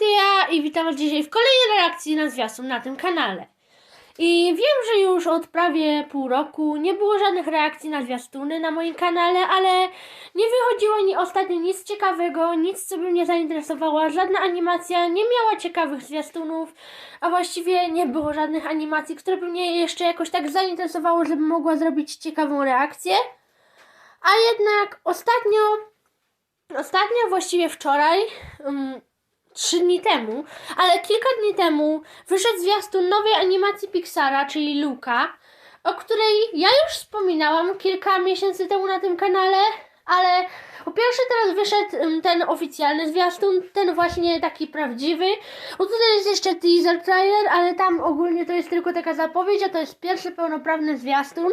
Ja i witam was dzisiaj w kolejnej reakcji na zwiastun na tym kanale. I wiem, że już od prawie pół roku nie było żadnych reakcji na zwiastuny na moim kanale, ale nie wychodziło ni ostatnio nic ciekawego, nic co by mnie zainteresowało, żadna animacja nie miała ciekawych zwiastunów, a właściwie nie było żadnych animacji, które by mnie jeszcze jakoś tak zainteresowało, żebym mogła zrobić ciekawą reakcję. A jednak ostatnio Ostatnio, właściwie wczoraj, um, trzy dni temu, ale kilka dni temu wyszedł zwiastun nowej animacji Pixara, czyli Luka, o której ja już wspominałam kilka miesięcy temu na tym kanale, ale po pierwsze teraz wyszedł ten oficjalny zwiastun, ten właśnie taki prawdziwy. O tutaj jest jeszcze teaser trailer, ale tam ogólnie to jest tylko taka zapowiedź, a to jest pierwszy pełnoprawny zwiastun.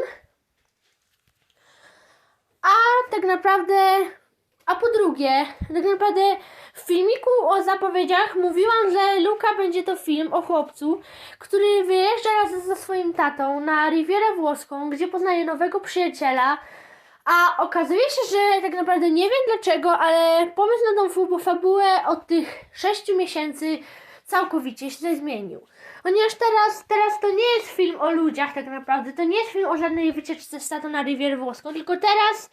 A tak naprawdę a po drugie, tak naprawdę w filmiku o zapowiedziach mówiłam, że Luka będzie to film o chłopcu, który wyjeżdża razem ze swoim tatą na Rivierę Włoską, gdzie poznaje nowego przyjaciela. A okazuje się, że tak naprawdę nie wiem dlaczego, ale pomysł na tą fabułę od tych 6 miesięcy całkowicie się zmienił. Ponieważ teraz, teraz to nie jest film o ludziach tak naprawdę, to nie jest film o żadnej wycieczce z tatą na Rivierę Włoską, tylko teraz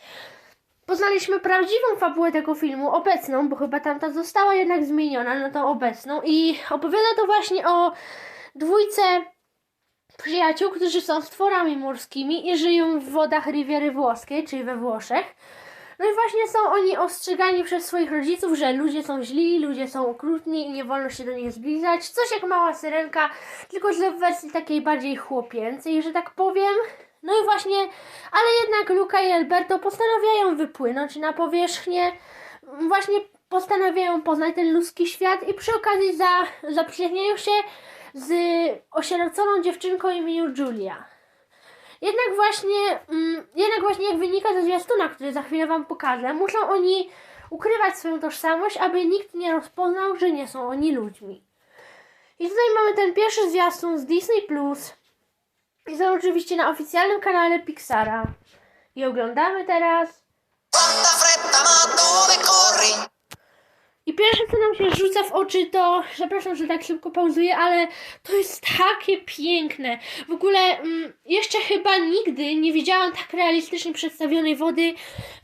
poznaliśmy prawdziwą fabułę tego filmu, obecną, bo chyba tamta została jednak zmieniona na tą obecną i opowiada to właśnie o dwójce przyjaciół, którzy są stworami morskimi i żyją w wodach Riviery Włoskiej, czyli we Włoszech. No i właśnie są oni ostrzegani przez swoich rodziców, że ludzie są źli, ludzie są okrutni i nie wolno się do nich zbliżać. Coś jak mała syrenka, tylko że w wersji takiej bardziej chłopięcej, że tak powiem. No i właśnie, ale jednak Luka i Alberto postanawiają wypłynąć na powierzchnię, właśnie postanawiają poznać ten ludzki świat i przy okazji za, zaprzyjaźniają się z osieroconą dziewczynką imieniu Julia. Jednak właśnie, mm, jednak właśnie jak wynika ze zwiastuna, który za chwilę wam pokażę, muszą oni ukrywać swoją tożsamość, aby nikt nie rozpoznał, że nie są oni ludźmi. I tutaj mamy ten pierwszy zwiastun z Disney Plus. I są oczywiście na oficjalnym kanale Pixara. I oglądamy teraz. I pierwsze co nam się rzuca w oczy to, przepraszam, że tak szybko pauzuję, ale to jest takie piękne. W ogóle mm, jeszcze chyba nigdy nie widziałam tak realistycznie przedstawionej wody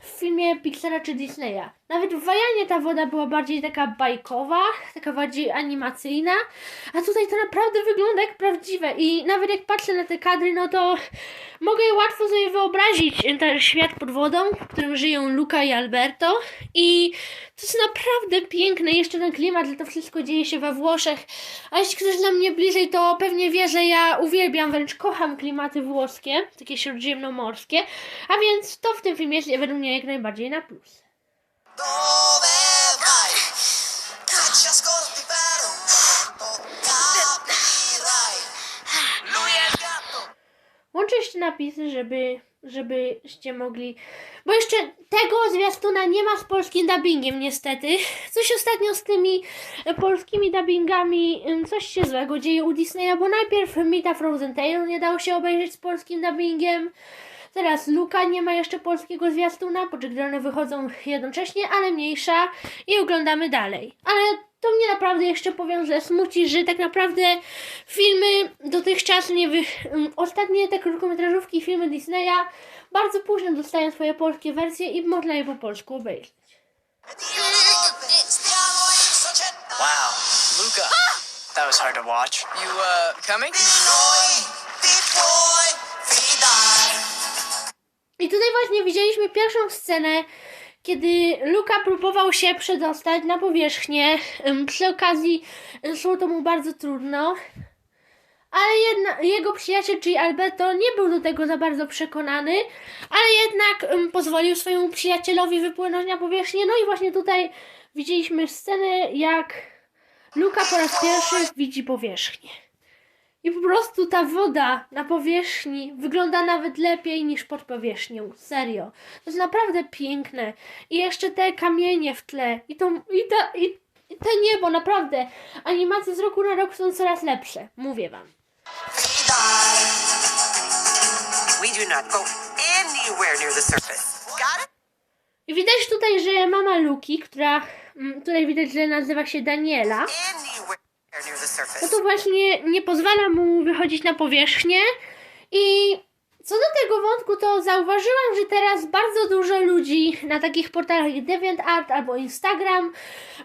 w filmie Pixara czy Disneya. Nawet w Wajanie ta woda była bardziej taka bajkowa, taka bardziej animacyjna, a tutaj to naprawdę wygląda jak prawdziwe. I nawet jak patrzę na te kadry, no to mogę łatwo sobie wyobrazić ten świat pod wodą, w którym żyją Luca i Alberto. I to jest naprawdę piękne, jeszcze ten klimat, to wszystko dzieje się we Włoszech, a jeśli ktoś zna mnie bliżej, to pewnie wie, że ja uwielbiam, wręcz kocham klimaty włoskie, takie śródziemnomorskie, a więc to w tym filmie jest według mnie jak najbardziej na plus. Łączę jeszcze napisy, żeby, żebyście mogli. Bo jeszcze tego zwiastuna nie ma z polskim dubbingiem, niestety. Coś ostatnio z tymi polskimi dubbingami, coś się złego dzieje u Disneya, bo najpierw Mita Frozen Tale nie dało się obejrzeć z polskim dubbingiem. Teraz Luka nie ma jeszcze polskiego zwiastuna, podczas gdy one wychodzą jednocześnie, ale mniejsza i oglądamy dalej. Ale to mnie naprawdę jeszcze powiem, że smuci, że tak naprawdę filmy dotychczas nie wy... ostatnie te krótkometrażówki i filmy Disneya bardzo późno dostają swoje polskie wersje i można je po polsku obejrzeć. Wow, Luca. That was hard to watch. You, uh, coming? Tutaj właśnie widzieliśmy pierwszą scenę, kiedy Luka próbował się przedostać na powierzchnię. Przy okazji szło to mu bardzo trudno. Ale jedna, jego przyjaciel, czyli Alberto, nie był do tego za bardzo przekonany, ale jednak ym, pozwolił swojemu przyjacielowi wypłynąć na powierzchnię. No i właśnie tutaj widzieliśmy scenę, jak Luka po raz pierwszy widzi powierzchnię. I po prostu ta woda na powierzchni wygląda nawet lepiej niż pod powierzchnią. Serio. To jest naprawdę piękne. I jeszcze te kamienie w tle. I to, i, ta, i, i te niebo, naprawdę. Animacje z roku na rok są coraz lepsze. Mówię wam. I widać tutaj, że mama Luki, która mm, tutaj widać, że nazywa się Daniela, no to właśnie nie pozwala mu wychodzić na powierzchnię i co do tego wątku, to zauważyłam, że teraz bardzo dużo ludzi na takich portalach jak DeviantArt albo Instagram,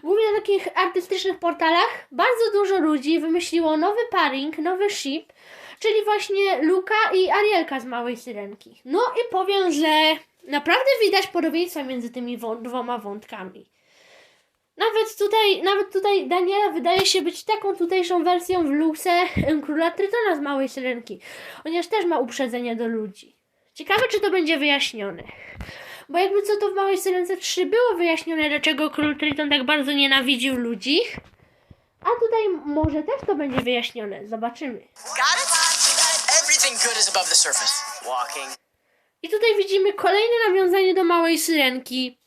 głównie na takich artystycznych portalach, bardzo dużo ludzi wymyśliło nowy paring, nowy ship, czyli właśnie Luka i Arielka z Małej Syrenki. No i powiem, że naprawdę widać podobieństwa między tymi dwoma wątkami. Nawet tutaj, nawet tutaj Daniela wydaje się być taką tutejszą wersją w Luxe em, króla Trytona z Małej Syrenki, ponieważ też ma uprzedzenie do ludzi. Ciekawe, czy to będzie wyjaśnione. Bo jakby co to w Małej Syrence 3 było wyjaśnione, dlaczego król Triton tak bardzo nienawidził ludzi. A tutaj może też to będzie wyjaśnione. Zobaczymy. I tutaj widzimy kolejne nawiązanie do Małej Syrenki.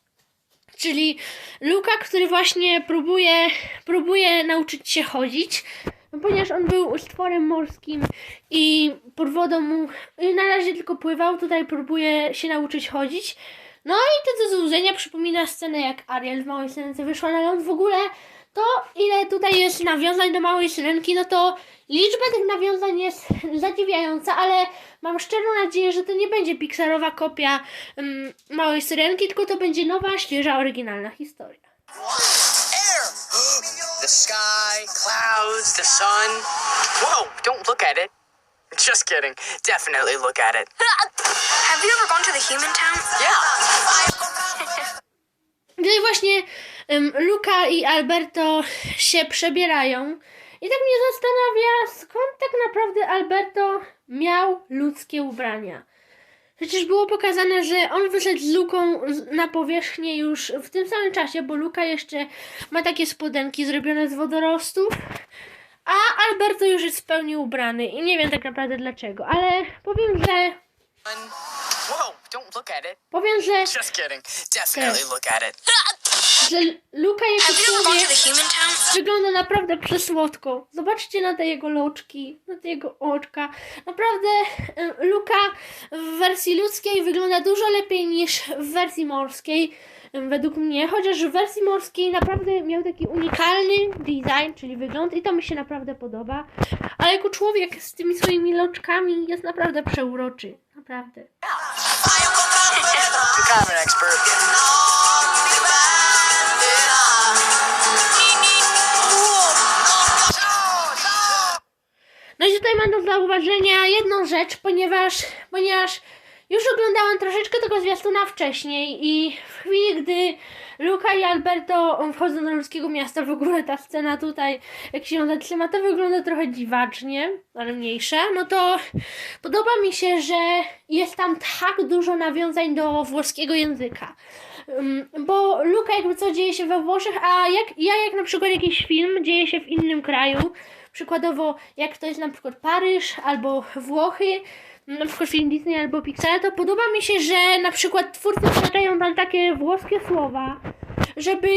Czyli Luka, który właśnie próbuje, próbuje nauczyć się chodzić, no ponieważ on był stworem morskim i pod wodą mu i na razie tylko pływał, tutaj próbuje się nauczyć chodzić. No i to do złudzenia przypomina scenę, jak Ariel w Małej Syrence wyszła na ląd. W ogóle to, ile tutaj jest nawiązań do Małej Syrenki, no to liczba tych nawiązań jest zadziwiająca, ale mam szczerą nadzieję, że to nie będzie pixarowa kopia um, Małej Syrenki, tylko to będzie nowa, świeża, oryginalna historia. Air. the sky, clouds, the sun. Whoa, don't look at it. Just kidding. Definitely look at it. Have you ever gone to the human town? Yeah. Tutaj właśnie um, Luka i Alberto się przebierają. I tak mnie zastanawia, skąd tak naprawdę Alberto miał ludzkie ubrania. Przecież było pokazane, że on wyszedł z Luką na powierzchnię już w tym samym czasie, bo Luka jeszcze ma takie spodenki zrobione z wodorostów, a Alberto już jest w pełni ubrany i nie wiem tak naprawdę dlaczego, ale powiem, że powiem, że, Just kidding. Definitely look at it. że Luka jako człowiek? Wygląda naprawdę przesłodko. Zobaczcie na te jego loczki, na te jego oczka. Naprawdę Luka w wersji ludzkiej wygląda dużo lepiej niż w wersji morskiej. Według mnie, chociaż w wersji morskiej naprawdę miał taki unikalny design, czyli wygląd i to mi się naprawdę podoba. Ale jako człowiek z tymi swoimi loczkami jest naprawdę przeuroczy. Naprawdę. I'm an expert. No i tutaj mam do zauważenia jedną rzecz, ponieważ, ponieważ już oglądałam troszeczkę tego zwiastuna wcześniej i w chwili, gdy Luka i Alberto wchodzą do ludzkiego miasta, w ogóle ta scena tutaj, jak się ją zatrzyma, to wygląda trochę dziwacznie, ale mniejsza, no to podoba mi się, że jest tam tak dużo nawiązań do włoskiego języka. Ym, Bo Luka jakby co dzieje się we Włoszech, a jak, ja jak na przykład jakiś film dzieje się w innym kraju, przykładowo jak to jest na przykład Paryż albo Włochy, na przykład film Disney albo Pixar, to podoba mi się, że na przykład twórcy wkładają tam takie włoskie słowa, żeby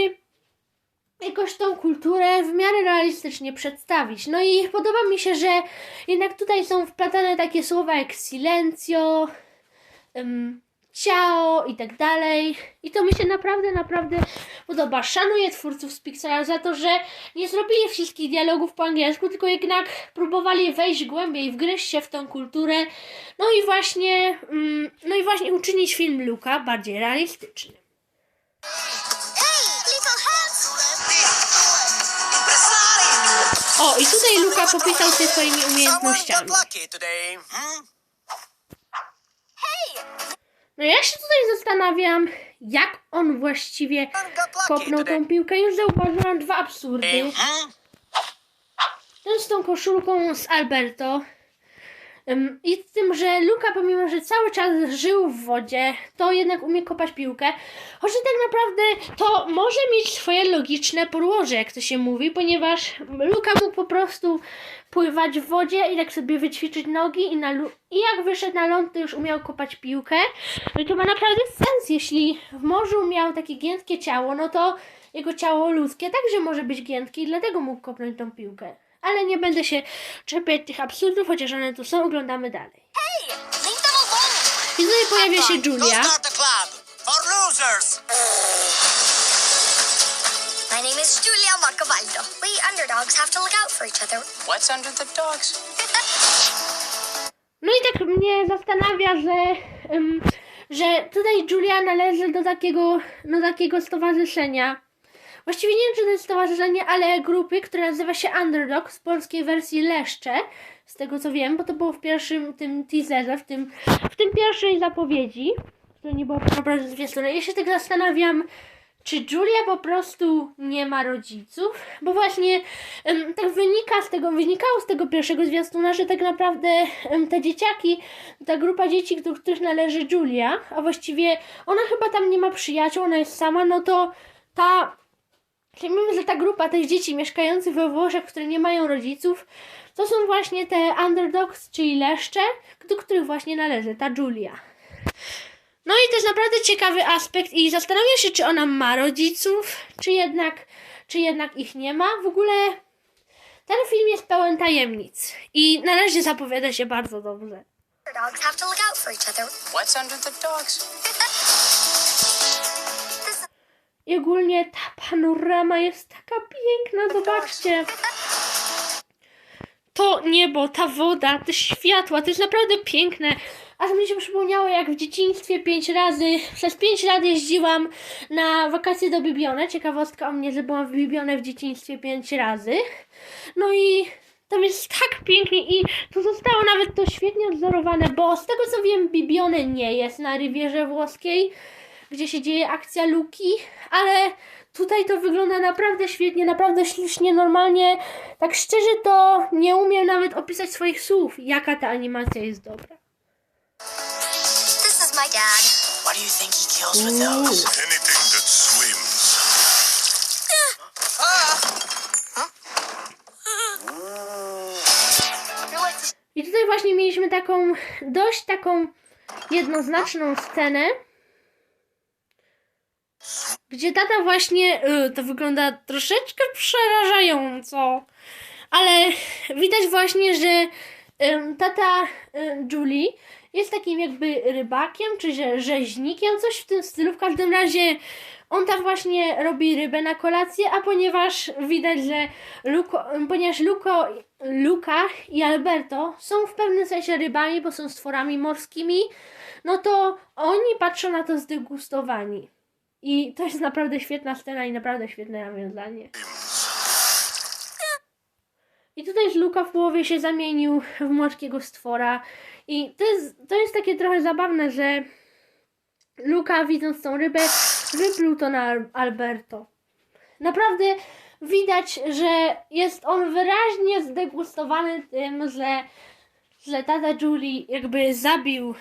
jakoś tą kulturę w miarę realistycznie przedstawić. No i podoba mi się, że jednak tutaj są wplatane takie słowa jak silencio, um, ciao i tak dalej. I to mi się naprawdę, naprawdę podoba. Szanuję twórców z Pixara za to, że nie zrobili wszystkich dialogów po angielsku, tylko jednak próbowali wejść głębiej, wgryźć się w tą kulturę. No i właśnie, mm, no i właśnie uczynić film Luka bardziej realistyczny. O, i tutaj Luka popisał się swoimi umiejętnościami. No ja się tutaj zastanawiam, jak on właściwie kopnął tą piłkę. Już zauważyłam dwa absurdy. Hmm? Ten z tą koszulką z Alberto. I z tym, że Luka, pomimo że cały czas żył w wodzie, to jednak umie kopać piłkę. Chociaż tak naprawdę to może mieć swoje logiczne podłoże, jak to się mówi, ponieważ Luka mógł po prostu pływać w wodzie i tak sobie wyćwiczyć nogi i, na i jak wyszedł na ląd, to już umiał kopać piłkę. No i to ma naprawdę sens, jeśli w morzu miał takie giętkie ciało, no to jego ciało ludzkie także może być giętkie i dlatego mógł kopnąć tą piłkę. Ale nie będę się czepiać tych absurdów, chociaż one tu są, oglądamy dalej. I tutaj pojawia się Julia. losers. name is Julia Marcavaldo. We underdogs have to look out for each other. What's under the dogs? No i tak mnie zastanawia, że, em, że tutaj Julia należy do takiego, do takiego stowarzyszenia. Właściwie nie wiem, czy to jest stowarzyszenie, ale grupy, które nazywa się Underdog z polskiej wersji Leszcze. Z tego co wiem, bo to było w pierwszym tym teaserze, w tym, w tym pierwszej zapowiedzi, która nie była naprawdę zwiastuna. Ja się tak zastanawiam, czy Julia po prostu nie ma rodziców? Bo właśnie em, tak wynika z tego, wynikało z tego pierwszego zwiastuna, że tak naprawdę em, te dzieciaki, ta grupa dzieci, do których należy Julia, a właściwie ona chyba tam nie ma przyjaciół, ona jest sama, no to ta Przyjmijmy, że ta grupa tych dzieci mieszkających we Włoszech, które nie mają rodziców, to są właśnie te underdogs, czyli leszcze, do których właśnie należy ta Julia. No i to jest naprawdę ciekawy aspekt i zastanawiam się, czy ona ma rodziców, czy jednak, czy jednak ich nie ma. W ogóle ten film jest pełen tajemnic i na razie zapowiada się bardzo dobrze. Underdogs have to look out for each other. What's under the dogs? I ogólnie ta panorama jest taka piękna, zobaczcie. To niebo, ta woda, te światła, to jest naprawdę piękne. Aż mi się przypomniało, jak w dzieciństwie pięć razy, przez pięć lat jeździłam na wakacje do Bibione. Ciekawostka o mnie, że byłam w Bibione w dzieciństwie pięć razy. No i tam jest tak pięknie i tu zostało nawet to świetnie odzorowane, bo z tego co wiem, Bibione nie jest na Rivierze Włoskiej gdzie się dzieje akcja Luki, ale tutaj to wygląda naprawdę świetnie, naprawdę ślicznie, normalnie. Tak szczerze to nie umiem nawet opisać swoich słów, jaka ta animacja jest dobra. This is my dad. What do you think he kills with those? Anything that swims. Who likes to I tutaj właśnie mieliśmy taką dość taką jednoznaczną scenę, gdzie tata właśnie, y, to wygląda troszeczkę przerażająco, ale widać właśnie, że tata Julie jest takim jakby rybakiem, czy że rzeźnikiem, coś w tym stylu. W każdym razie on tam właśnie robi rybę na kolację, a ponieważ widać, że Luko, ponieważ Luko, Luka i Alberto są w pewnym sensie rybami, bo są stworami morskimi, no to oni patrzą na to zdegustowani. I to jest naprawdę świetna scena i naprawdę świetne nawiązanie. I tutaj z Luka w połowie się zamienił w morskiego stwora. I to jest, to jest takie trochę zabawne, że Luka widząc tą rybę wypluł to na Al- Alberto. Naprawdę widać, że jest on wyraźnie zdegustowany tym, że, że tata Julie jakby zabił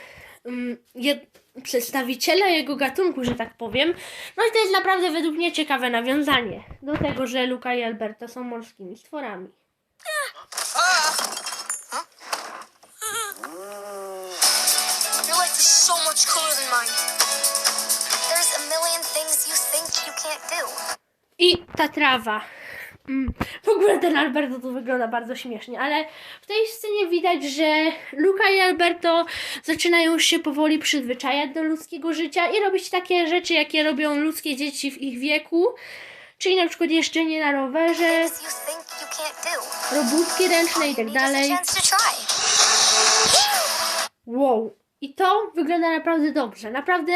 um, jed, przedstawiciela jego gatunku, że tak powiem. No i to jest naprawdę według mnie ciekawe nawiązanie do tego, że Luka i Alberto są morskimi stworami. Your life is so much cooler than mine. There's a million things you think you can't do. I ta trawa. Mm. W ogóle ten Alberto tu wygląda bardzo śmiesznie, ale w tej scenie widać, że Luka i Alberto zaczynają się powoli przyzwyczajać do ludzkiego życia i robić takie rzeczy, jakie robią ludzkie dzieci w ich wieku. Czyli na przykład jeżdżenie na rowerze, robótki ręczne i tak dalej. Wow. I to wygląda naprawdę dobrze. Naprawdę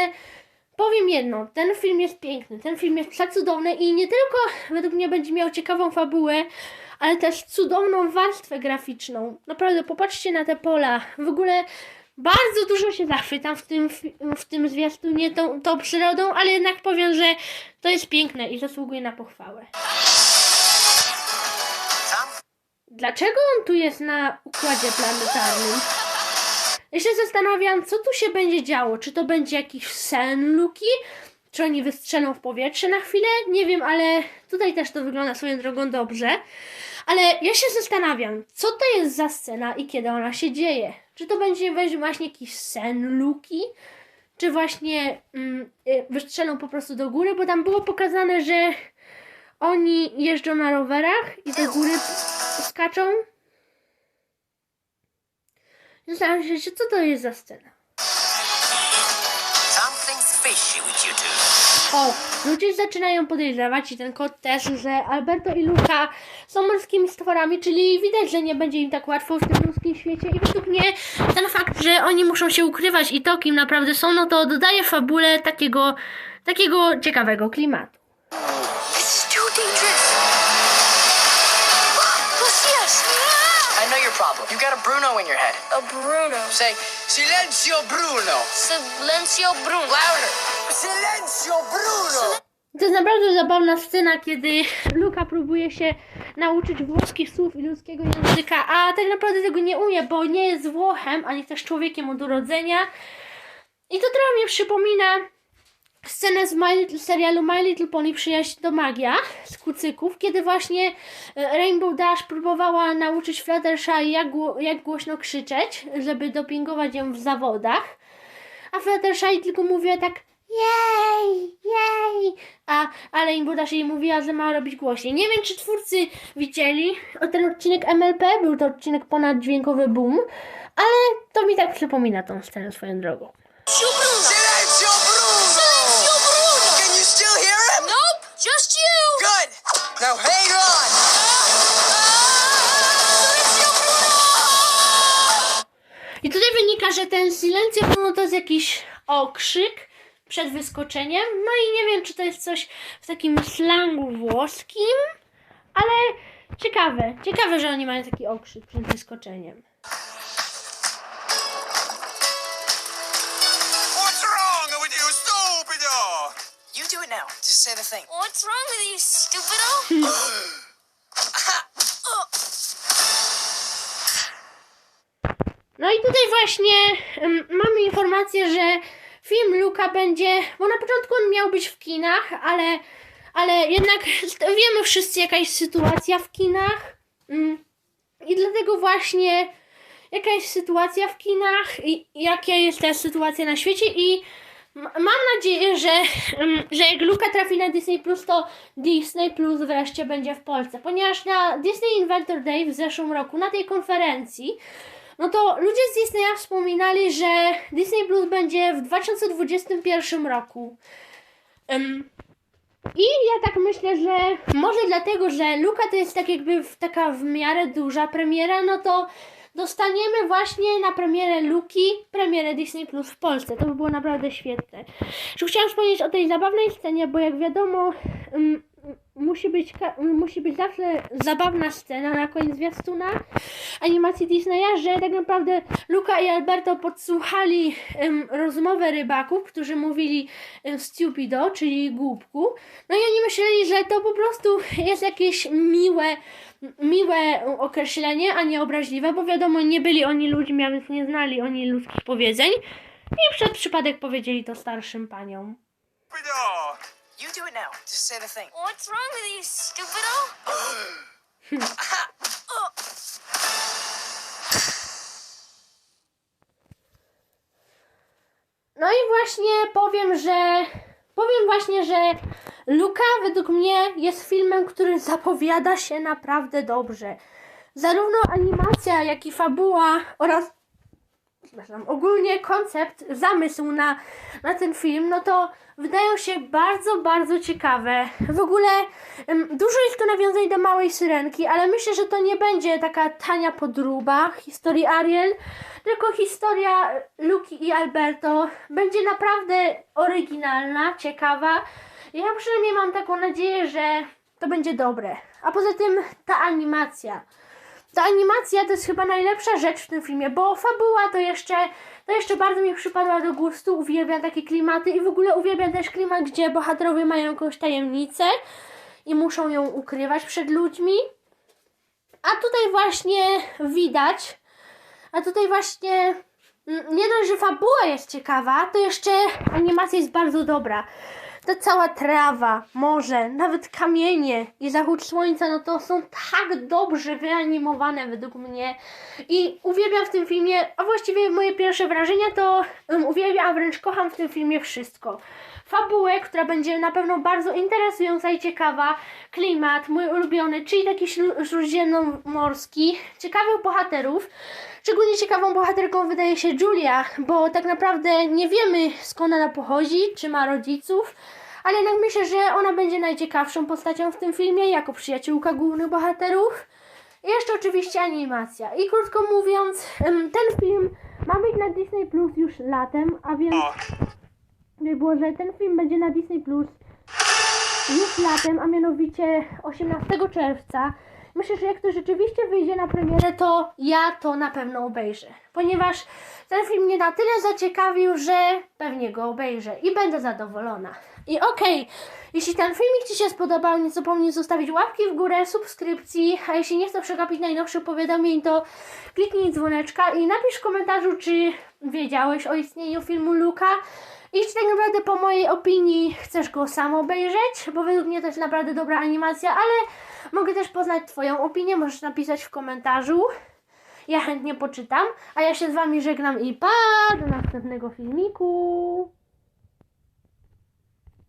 powiem jedno, ten film jest piękny, ten film jest przecudowny i nie tylko według mnie będzie miał ciekawą fabułę, ale też cudowną warstwę graficzną. Naprawdę popatrzcie na te pola. W ogóle bardzo dużo się zachwytam w tym, w tym zwiastunie tą, tą przyrodą, ale jednak powiem, że to jest piękne i zasługuje na pochwałę. Dlaczego on tu jest na układzie planetarnym? Ja się zastanawiam, co tu się będzie działo. Czy to będzie jakiś sen Luki? Czy oni wystrzelą w powietrze na chwilę? Nie wiem, ale tutaj też to wygląda swoją drogą dobrze. Ale ja się zastanawiam, co to jest za scena i kiedy ona się dzieje. Czy to będzie właśnie jakiś sen Luki? Czy właśnie mm, y, wystrzelą po prostu do góry? Bo tam było pokazane, że oni jeżdżą na rowerach i do góry skaczą. Zastanawiam się, co to jest za scena. O, ludzie zaczynają podejrzewać i ten kot też, że Alberto i Luca są morskimi stworami, czyli widać, że nie będzie im tak łatwo w tym ludzkim świecie i według mnie ten fakt, że oni muszą się ukrywać i to kim naprawdę są, no to dodaje fabule takiego, takiego ciekawego klimatu. Problem. You got a Bruno in your head. A Bruno. Say, Silencio Bruno. Silencio Bruno. Louder. Silencio Bruno. To jest naprawdę zabawna scena, kiedy Luka próbuje się nauczyć włoskich słów i ludzkiego języka, a tak naprawdę tego nie umie, bo nie jest Włochem, ani też człowiekiem od urodzenia. I to trochę mi przypomina scenę z My serialu My Little Pony Przyjaźń do Magia z kucyków, kiedy właśnie e, Rainbow Dash próbowała nauczyć Fluttershy jak, jak głośno krzyczeć, żeby dopingować ją w zawodach. A Fluttershy tylko mówiła tak jej, jej, a, Rainbow Dash jej mówiła, że ma robić głośniej. Nie wiem, czy twórcy widzieli o ten odcinek MLP, był to odcinek ponaddźwiękowy Boom, ale to mi tak przypomina tą scenę swoją drogą. Wynika, że ten silencio Bruno to jest jakiś okrzyk przed wyskoczeniem. No i nie wiem, czy to jest coś w takim slangu włoskim, ale ciekawe. Ciekawe, że oni mają taki okrzyk przed wyskoczeniem. What's wrong with you, stupido? You do it now. Just say the thing. What's wrong with you, stupido? No i tutaj właśnie mamy informację, że film Luka będzie, bo na początku on miał być w kinach, ale, ale jednak wiemy wszyscy jaka jest sytuacja w kinach. Mm, I dlatego właśnie jaka jest sytuacja w kinach i jaka jest ta sytuacja na świecie. I mam nadzieję, że, że jak Luka trafi na Disney Plus, to Disney Plus wreszcie będzie w Polsce, ponieważ na Disney Inventor Day w zeszłym roku, na tej konferencji, no to ludzie z Disneya wspominali, że Disney Plus będzie w 2021 roku. Em, I ja tak myślę, że może dlatego, że Luka to jest tak jakby taka w miarę duża premiera, no to dostaniemy właśnie na premierę Luki premierę Disney Plus w Polsce. To by było naprawdę świetne. Chciałam wspomnieć o tej zabawnej scenie, bo jak wiadomo, musi być, musi być zawsze zabawna scena na koniec zwiastuna animacji Disneya, że tak naprawdę Luca i Alberto podsłuchali em, rozmowę rybaków, którzy mówili em, stupido, czyli głupku. No i oni myśleli, że to po prostu jest jakieś miłe, miłe określenie, a nie obraźliwe, bo wiadomo, nie byli oni ludźmi, a więc nie znali oni ludzkich powiedzeń. I przed przypadek powiedzieli to starszym paniom. Stupido! You do it now. Just say the thing. What's wrong with you, stupido? No i właśnie powiem, że powiem właśnie, że Luka według mnie jest filmem, który zapowiada się naprawdę dobrze. Zarówno animacja, jak i fabuła oraz przepraszam, ogólnie koncept, zamysł na, na ten film, no to wydają się bardzo, bardzo ciekawe. W ogóle dużo jest tu nawiązań do Małej Syrenki, ale myślę, że to nie będzie taka tania podróba historii Ariel, tylko historia Luki i Alberto będzie naprawdę oryginalna, ciekawa. Ja przynajmniej mam taką nadzieję, że to będzie dobre. A poza tym ta animacja. Ta animacja to jest chyba najlepsza rzecz w tym filmie, bo fabuła to jeszcze, to jeszcze bardzo mi przypadła do gustu. Uwielbiam takie klimaty i w ogóle uwielbiam też klimat, gdzie bohaterowie mają jakąś tajemnicę i muszą ją ukrywać przed ludźmi. A tutaj właśnie widać, a tutaj właśnie mm, nie dość, że fabuła jest ciekawa, to jeszcze animacja jest bardzo dobra. Ta cała trawa, morze, nawet kamienie i zachód słońca, no to są tak dobrze wyanimowane według mnie. I uwielbiam w tym filmie, a właściwie moje pierwsze wrażenia to um, uwielbiam, a wręcz kocham w tym filmie wszystko. Fabułę, która będzie na pewno bardzo interesująca i ciekawa, klimat, mój ulubiony, czyli taki śródziemnomorski, ciekawych bohaterów. Szczególnie ciekawą bohaterką wydaje się Julia, bo tak naprawdę nie wiemy skąd ona pochodzi, czy ma rodziców, ale jednak myślę, że ona będzie najciekawszą postacią w tym filmie, jako przyjaciółka głównych bohaterów. I jeszcze oczywiście animacja. I krótko mówiąc, ten film ma być na Disney Plus już latem, a więc by było, że ten film będzie na Disney Plus już latem, a mianowicie 18 czerwca. Myślę, że jak to rzeczywiście wyjdzie na premierę, to ja to na pewno obejrzę. Ponieważ ten film mnie na tyle zaciekawił, że pewnie go obejrzę i będę zadowolona. I okej, jeśli ten filmik Ci się spodobał, nie zapomnij zostawić łapki w górę, subskrypcji, a jeśli nie chcesz przegapić najnowszych powiadomień, to kliknij dzwoneczka i napisz w komentarzu, czy wiedziałeś o istnieniu filmu Luka i czy tak naprawdę po mojej opinii chcesz go sam obejrzeć, bo według mnie to jest naprawdę dobra animacja, ale mogę też poznać Twoją opinię, możesz napisać w komentarzu. Ja chętnie poczytam, a ja się z Wami żegnam i pa! Do następnego filmiku.